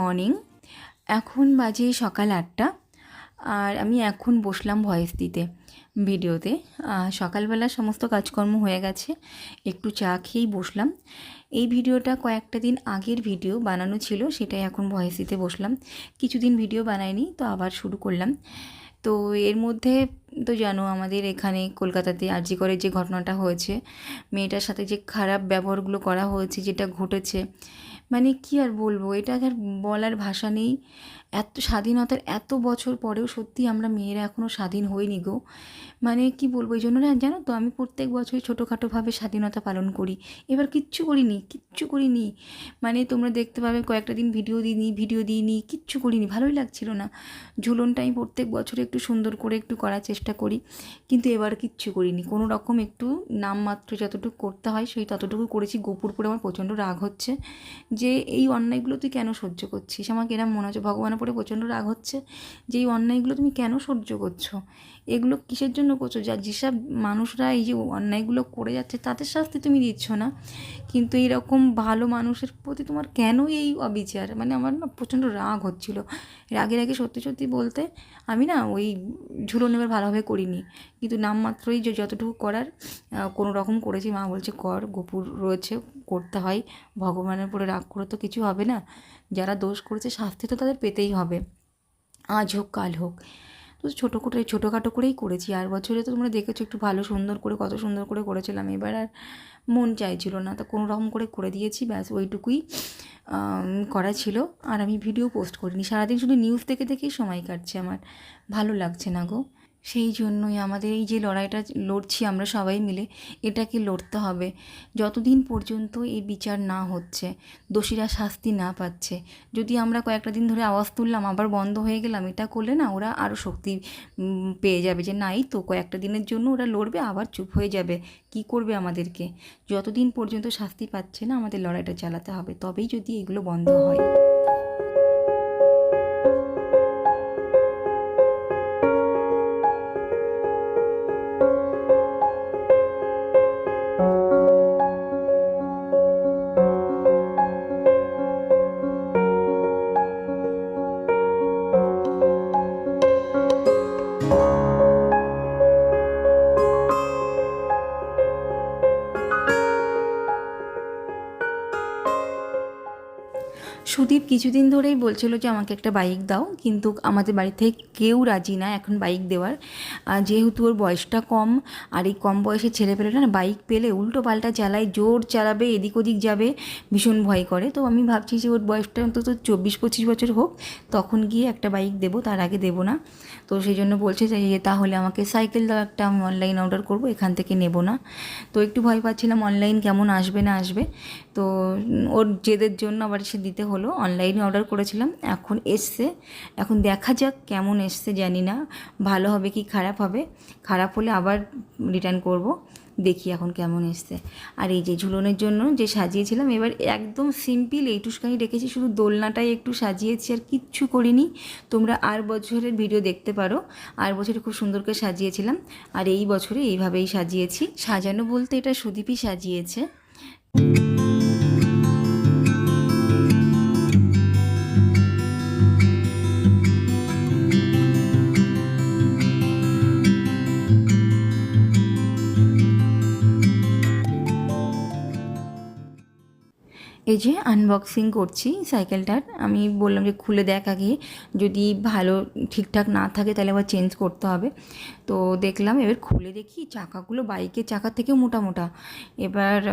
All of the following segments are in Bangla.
মর্নিং এখন বাজে সকাল আটটা, আর আমি এখন বসলাম ভয়েস দিতে, ভিডিওতে। সকালবেলা সমস্ত কাজকর্ম হয়ে গেছে, একটু চা খেয়েই বসলাম। এই ভিডিওটা কয়েকটা দিন আগের ভিডিও বানানো ছিল, সেটাই এখন ভয়েস দিতে বসলাম। কিছুদিন ভিডিও বানাইনি, তো আবার শুরু করলাম। তো এর মধ্যে, তো জানো আমাদের এখানে কলকাতাতে আরজি করে যে ঘটনাটা হয়েছে, মেয়েটার সাথে যে খারাপ ব্যবহারগুলো করা হয়েছে, যেটা ঘটেছে মানে কি আর বলব? এটা আর বলার ভাষা নেই। এত স্বাধীনতার এত বছর পরেও সত্যি আমরা মেয়েরা এখনও স্বাধীন হইনি গো। মানে কি বলব, এই জন্য না জানো তো, আমি প্রত্যেক বছরই ছোটোখাটোভাবে স্বাধীনতা পালন করি। এবার কিচ্ছু করিনি কিচ্ছু করিনি। মানে তোমরা দেখতে পাবে, কয়েকটা দিন ভিডিও দিইনি ভিডিও দিইনি, কিচ্ছু করিনি, ভালোই লাগছিল না। ঝুলনটা আমি প্রত্যেক বছরে একটু সুন্দর করে একটু করার চেষ্টা করি, কিন্তু এবার কিচ্ছু করিনি। কোনো রকম একটু নামমাত্র যতটুকু করতে হয়, সেই ততটুকু করেছি। গোপুর পরে আমার প্রচণ্ড রাগ হচ্ছে যে, এই অন্যায়গুলো তুই কেন সহ্য করছিস? আমাকে এরম মনে হচ্ছে ভগবানের পরে প্রচণ্ড রাগ হচ্ছে যে এই অন্যায়গুলো তুমি কেন সহ্য করছ? এগুলো কিসের জন্য করছ? যা যেসব মানুষরা এই যে অন্যায়গুলো করে যাচ্ছে, তাদের শাস্তি তুমি দিচ্ছ না? কিন্তু এইরকম ভালো মানুষের প্রতি তোমার কেন এই অবিচার? মানে আমার না প্রচণ্ড রাগ হচ্ছিল। রাগের আগে সত্যি সত্যি বলতে আমি না ওই ঝুলন এবার ভালোভাবে করিনি। কিন্তু নামমাত্রই যে যতটুকু করার কোনো রকম করেছি। মা বলছে, কর, গোপুর রয়েছে, করতে হয়। ভগবানের উপরে রাগ করে তো কিছু হবে না। যারা দোষ করেছে, শাস্তি তো তাদের পেতেই হবে। আজ হোক, কাল হোক। তো ছোটো করে, ছোটোখাটো করেই করেছি। আর বছরে তো তোমরা দেখেছ একটু ভালো, সুন্দর করে, কত সুন্দর করে করেছিলাম। এবার আর মন চাইছিল না। তো কোনো রকম করে করে দিয়েছি, ব্যাস ওইটুকুই করা ছিল। আর আমি ভিডিও পোস্ট করিনি। সারাদিন শুধু নিউজ দেখে দেখেই সময় কাটছে আমার। ভালো লাগছে না গো। সেই জন্যই আমাদের এই যে লড়াইটা লড়ছি আমরা সবাই মিলে, এটাকে লড়তে হবে। যতদিন পর্যন্ত এই বিচার না হচ্ছে, দোষীরা শাস্তি না পাচ্ছে, যদি আমরা কয়েকটা দিন ধরে আওয়াজ তুললাম, আবার বন্ধ হয়ে গেলাম, এটা করলে না ওরা আরও শক্তি পেয়ে যাবে যে নাই তো, কয়েকটা দিনের জন্য ওরা লড়বে, আবার চুপ হয়ে যাবে। কি করবে আমাদেরকে? যতদিন পর্যন্ত শাস্তি পাচ্ছে না আমাদের লড়াইটা চালাতে হবে, তবেই যদি এগুলো বন্ধ হয়। কিছুদিন ধরেই বলছিল যে আমাকে একটা বাইক দাও, কিন্তু আমাদের বাড়ি থেকে কেউ রাজি না এখন বাইক দেওয়ার। যেহেতু ওর বয়সটা কম, আর এই কম বয়সে ছেলে পেলে না বাইক পেলে উল্টো পাল্টা চালায়, জোর চালাবে, এদিক ওদিক যাবে, ভীষণ ভয় করে। তো আমি ভাবছি যে ওর বয়সটা অন্তত চব্বিশ পঁচিশ বছর হোক, তখন গিয়ে একটা বাইক দেবো, তার আগে দেবো না। তো সেই জন্য বলছে যে তাহলে আমাকে সাইকেল দাও, একটা আমি অনলাইন অর্ডার করব, এখান থেকে নেব না। তো একটু ভয় পাচ্ছিলাম অনলাইন কেমন আসবে না আসবে। তো ওর জেদের জন্য আবার সে দিতে হলো অনলাইনে অর্ডার করেছিলাম, এখন এসছে। এখন দেখা যাক কেমন এসছে, জানি না। ভালো হবে কি খারাপ হবে? খারাপ হলে আবার রিটার্ন করব, দেখি এখন কেমন এসছে। আর এই যে ঝুলনের জন্য যে সাজিয়েছিলাম, এবার একদম সিম্পল এইটুসখানি রেখেছি, শুধু দোলনাটাই একটু সাজিয়েছি, আর কিচ্ছু করিনি। তোমরা আর বছরের ভিডিও দেখতে পারো। আর বছরে খুব সুন্দর করে সাজিয়েছিলাম, আর এই বছরে এইভাবেই সাজিয়েছি। সাজানো বলতে এটা সুদীপই সাজিয়েছে। এই যে আনবক্সিং করছি সাইকেলটার আমি বললাম যে খুলে দেখ আগে। যদি ভালো ঠিকঠাক না থাকে তাহলে আবার চেঞ্জ করতে হবে। তো দেখলাম, এবার খুলে দেখি, চাকাগুলো বাইকের চাকার থেকেও মোটা মোটা। এবার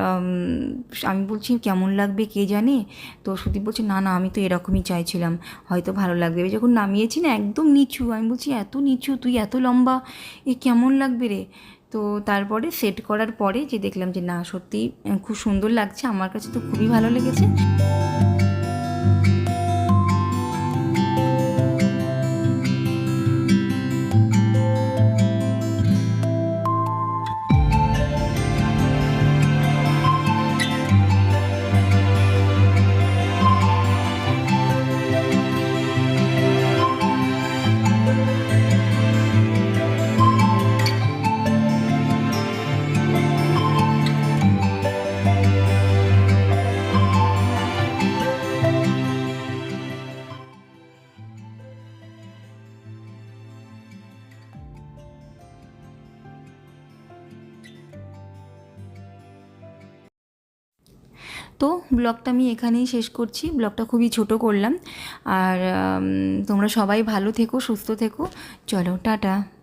আমি বলছি, কেমন লাগবে কে জানে? তো সুদীপ বলছে, না না, আমি তো এরকমই চাইছিলাম। হয়তো ভালো লাগবে। এবার যখন নামিয়েছি না, একদম নিচু, আমি বলছি, এত নিচু, তুই এত লম্বা, এ কেমন লাগবে রে? তো তারপরে সেট করার পরে যে দেখলাম যে, না সত্যি খুব সুন্দর লাগছে। আমার কাছে তো খুবই ভালো লেগেছে। তো ব্লগটা আমি এখানেই শেষ করছি। ব্লগটা খুবই ছোট করলাম। আর তোমরা সবাই ভালো থেকো, সুস্থ থেকো। চলো, টাটা।